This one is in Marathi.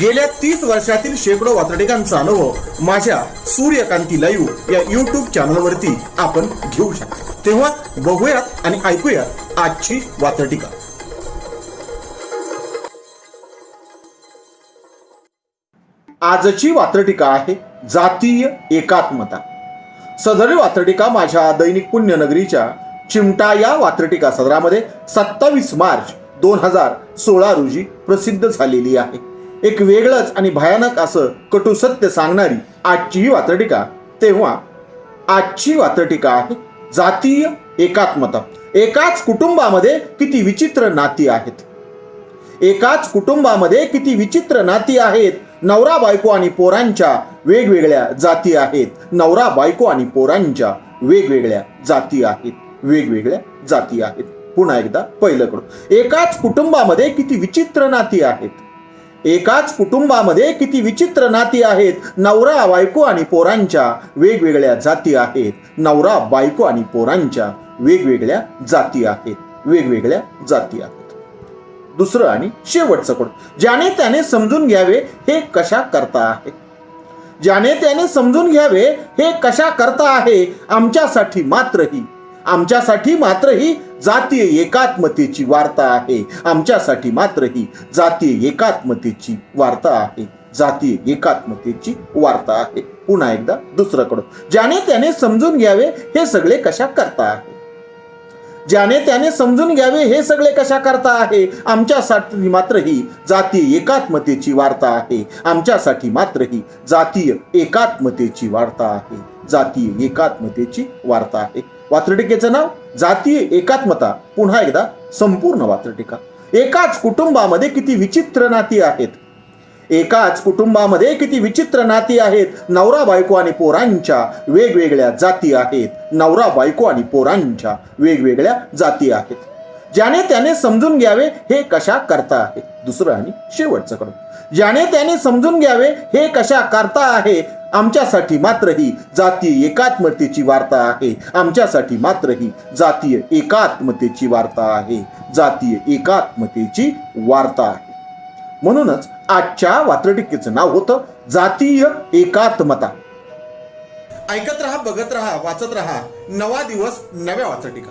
गेल्या तीस वर्षातील शेकडो वातडिकांचा अनुभव माझ्या सूर्यकांती लाईव्ह या युट्यूब चॅनलवरती आपण घेऊ शकता. तेव्हा बघूयात आणि ऐकूयात आजची वातडिका आजची वात्रटिका आहे जातीय एकात्मता. सदरी वात्रटिका माझ्या दैनिक पुण्यनगरीच्या चिमटा या वात्रटिका सदरामध्ये सत्तावीस मार्च दोन हजार सोळा रोजी प्रसिद्ध झालेली आहे. एक वेगळंच आणि भयानक असं कटू सत्य सांगणारी आजची ही वात्रटिका. तेव्हा आजची वात्रटिका आहे जातीय एकात्मता. एकाच कुटुंबामध्ये किती विचित्र नाती आहेत. एकाच कुटुंबामध्ये किती विचित्र नाती आहेत. नवरा बायको आणि पोरांच्या वेगवेगळ्या जाती आहेत. नवरा बायको आणि पोरांच्या वेगवेगळ्या जाती आहेत. वेगवेगळ्या जाती आहेत. पुन्हा एकदा पहिलं कडून एकाच कुटुंबामध्ये किती विचित्र नाती आहेत. एकाच कुटुंबामध्ये किती विचित्र नाती आहेत. नवरा बायको आणि पोरांच्या वेगवेगळ्या जाती आहेत. नवरा बायको आणि पोरांच्या वेगवेगळ्या जाती आहेत. वेगवेगळ्या जाती आहेत. दुसरं आणि शेवटचं कोण? ज्याने त्याने समजून घ्यावे हे कशा करता आहे? ज्याने त्याने समजून घ्यावे हे कशा करता आहे? आमच्यासाठी मात्र ही आमच्यासाठी मात्र ही जातीय एकात्मतेची वार्ता आहे. आमच्यासाठी मात्र ही जातीय एकात्मतेची वार्ता आहे. जातीय एकात्मतेची वार्ता आहे. पुन्हा एकदा दुसऱ्याकडून ज्याने त्याने समजून घ्यावे हे सगळे कशा करता आहे? ज्याने त्याने समजून घ्यावे हे सगळे कशा करता आहे? आमच्यासाठी मात्र ही जातीय एकात्मतेची वार्ता आहे. आमच्यासाठी मात्र ही जातीय एकात्मतेची वार्ता आहे. जातीय एकात्मतेची वार्ता आहे. वात्रटिकेचं नाव जातीय एकात्मता पुन्हा एकदा संपूर्ण वात्रटिका. एकाच कुटुंबामध्ये किती विचित्र नाती आहेत? एकाच कुटुंबामध्ये किती विचित्र नाती आहेत? नवरा बायको आणि पोरांच्या वेगवेगळ्या जाती आहेत. नवरा बायको आणि पोरांच्या वेगवेगळ्या जाती आहेत. ज्याने त्याने समजून घ्यावे हे कशा करता आहे? दुसरं आणि शेवटचं कडून ज्याने त्याने समजून घ्यावे हे कशा करता आहे? आमच्यासाठी मात्र ही जातीय एकात्मतेची वार्ता आहे. आमच्यासाठी मात्र ही जातीय एकात्मतेची वार्ता आहे. जातीय एकात्मतेची वार्ता आहे. म्हणूनच आजच्या वात्रटिकेचं नाव होतं जातीय एकात्मता. ऐकत रहा बघत रहा वाचत रहा. नवा दिवस नव्या वात्रटिका.